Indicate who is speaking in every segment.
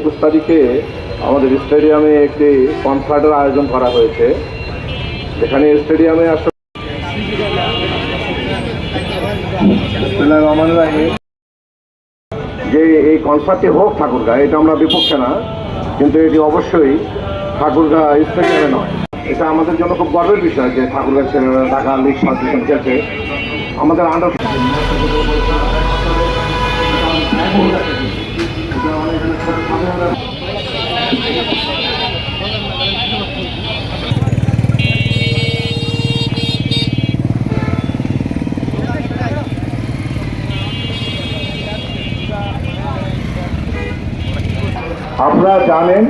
Speaker 1: একুশ তারিখে আমাদের স্টেডিয়ামে একটি কনসার্টের আয়োজন করা হয়েছে। এখানে স্টেডিয়ামে আসলে রহমানির যে এই কনসার্টটি হোক ঠাকুরগা, এটা আমরা বিপক্ষে না, কিন্তু এটি অবশ্যই ঠাকুরগা স্টেডিয়ামে নয়। এটা আমাদের জন্য খুব গর্বের বিষয় যে ঠাকুরগা ছেলেরা ঢাকা লিগ খেলছে আমাদের আন্ডার আপনারা জানেন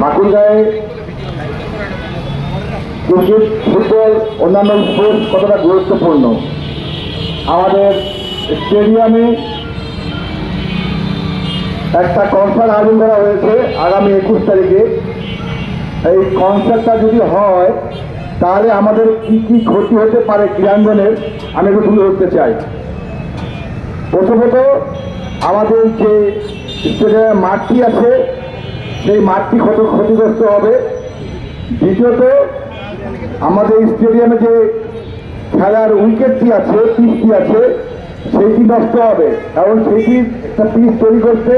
Speaker 1: ঠাকুরগাঁয়ে ক্রিকেট ফুটবল অন্যান্য স্পোর্টস কতটা গুরুত্বপূর্ণ? আমাদের স্টেডিয়ামে একটা কনসার্ট আয়োজন করা হয়েছে আগামী একুশ তারিখে। এই কনসার্টটা যদি হয়, তাহলে আমাদের কি কি ক্ষতি হতে পারে ক্রীড়াঙ্গনের, আমি একটু তুলে ধরতে চাই। প্রথমত, আমাদের যে স্টেডিয়ামের মাঠটি আছে, সেই মাঠটি ক্ষত ক্ষতিগ্রস্ত হবে। দ্বিতীয়ত, আমাদের স্টেডিয়ামে যে খেলার উইকেটটি আছে, পিচটি আছে সেইটি নষ্ট হবে। কারণ সেইটির একটা পিস তৈরি করতে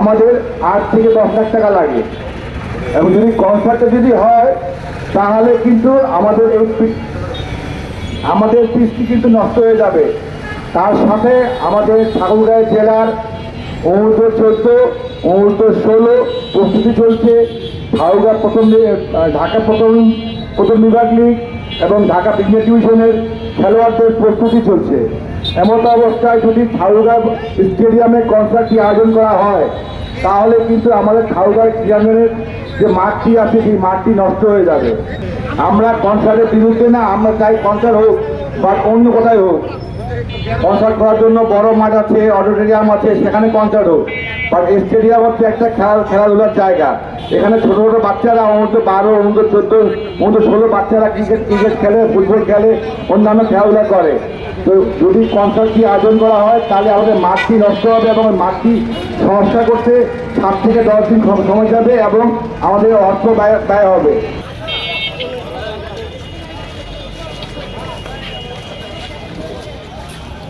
Speaker 1: আমাদের আট থেকে দশ লাখ টাকা লাগে। এবং যদি কনসার্টে যদি হয়, তাহলে কিন্তু আমাদের এই আমাদের পিসটি কিন্তু নষ্ট হয়ে যাবে। তার সাথে আমাদের ঠাকুরগাঁও জেলার অনুর্ধ চোদ্দ অনুর্ধ ষোলো প্রস্তুতি চলছে। ঠাকুরগাঁ প্রথম ঢাকা প্রথম প্রথম বিভাগ লিগ এবং ঢাকা বিজনেস ডিভিশনের খেলোয়াড়দের প্রস্তুতি চলছে। এমন অবস্থায় যদি ঠাকুরগাঁ স্টেডিয়ামে কনসার্টটি আয়োজন করা হয়, তাহলে কিন্তু আমাদের ঠাকুরগাঁ স্টেডিয়ামের যে মাঠটি আছে, সেই মাঠটি নষ্ট হয়ে যাবে। আমরা কনসার্টের বিরুদ্ধে না, আমরা চাই কনসার্ট হোক বা অন্য কোথায় হোক। কনসার্ট করার জন্য বড় মাঠ আছে অডিটোরিয়াম আছে, সেখানে কনসার্ট হোক। বাট স্টেডিয়াম হচ্ছে একটা খেলা, খেলাধুলার জায়গা। এখানে ছোট ছোট বাচ্চারা অনূর্ধ্ব বারো অনূর্ধ্ব চোদ্দ অনূর্ধ্ব ষোলো বাচ্চারা ক্রিকেট ক্রিকেট খেলে ফুটবল খেলে, অন্যান্য খেলাধুলা করে। তো যদি কনসার্টটি আয়োজন করা হয়, তাহলে আমাদের মাঠটি নষ্ট হবে এবং মাঠটি সংস্কার করতে সাত থেকে দশ দিন সময় যাবে এবং আমাদের অর্থ ব্যয় ব্যয় হবে।